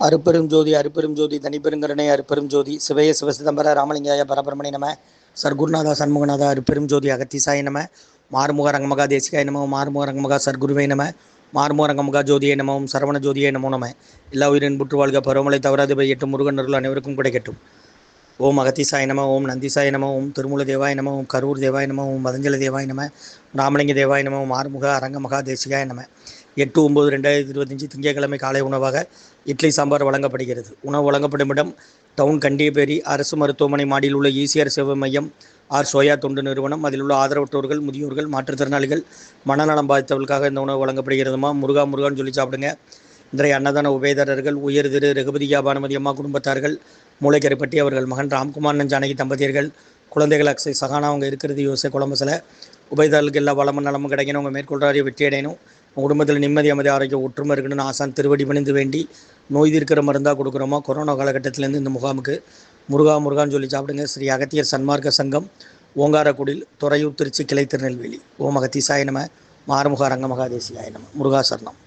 அருப்பெரும் ஜோதி அருப்பெரும் ஜோதி தனிப்பெருங்கருணை அருப்பெரும் ஜோதி சிவய சிவசிதம்பர ராமலிங்காய பரபரமணி நம. சர்க்குருநாதா சண்முகநாதா அருப்பெரும் ஜோதி அகத்திசாய நம. மாறுமுக ரங்கமகா தேசிகாய நம மாறுமுக ரங்கமகா சர்க்குருவை நம. மாறுமுக ரங்கமகா ஜோதியை நமவும் சரவண ஜோதியை நமோ நம. எல்லா உயிரின் புற்று வாழ்க பருவமலை தவறாது எட்டு முருகன் அருள் அனைவருக்கும் கிடைக்கட்டும். ஓம் அகத்திசாய நம ஓம் நந்திசாய நம ஓம் திருமூல தேவாய நம ஓம் கரூர் தேவாய நம ஓம் மதஞ்சல தேவாய நம ராமலிங்க தேவாய நம ஓம் அரங்கமகா தேசிகாய நம. எட்டு ஒம்பது ரெண்டாயிரத்தி இருபத்தஞ்சி திங்கட்கிழமை காலை உணவாக இட்லி சாம்பார் வழங்கப்படுகிறது. உணவு வழங்கப்படும் இடம் டவுன் கண்டியபேரி அரசு மருத்துவமனை மாடியில் உள்ள ஈசிஆர் சேவை மையம் ஆர் சோயா தொண்டு நிறுவனம். அதில் உள்ள ஆதரவற்றோர்கள் முதியோர்கள் மாற்றுத்திறனாளிகள் மனநலம் பாதித்தவர்களுக்காக இந்த உணவு வழங்கப்படுகிறதுமா? முருகா முருகான்னு சொல்லி சாப்பிடுங்க. இன்றைய அன்னதான உபயதாரர்கள் உயர் திரு ரகுபதியா பானுமதி அம்மா குடும்பத்தார்கள் மூளைக்கரைப்பட்டி அவர்கள் மகன் ராம்குமார் ஜானகி தம்பதியர்கள் குழந்தைகள் அக்ஸை சகானா அவங்க இருக்கிறது யோசை குழம்பசில் உபயதாரர்களுக்கு எல்லா வளமும் நலமும் கிடைக்கணும். அவங்க மேற்கொள்றாரிய வெற்றி அடையணும் உங்கள் குடும்பத்தில் நிம்மதி அமைதி ஆரோக்கியம் ஒற்றுமை இருக்கணும்னு ஆசான் திருவடி பணிந்து வேண்டி நோய் தீர்க்கிற மருந்தாக கொடுக்குறோமா? கொரோனா காலகட்டத்திலேருந்து இந்த முகாமுக்கு முருகா முருகான்னு சொல்லி சாப்பிடுங்க. ஸ்ரீ அகத்தியர் சன்மார்க்க சங்கம் ஓங்காரக்குடில் துறையூர் திருச்சி கிளை திருநெல்வேலி. ஓம் அகத்தீசாய நம. மாறுமுக ரங்கமகாதேசியாய நம. முருகா சரணம்.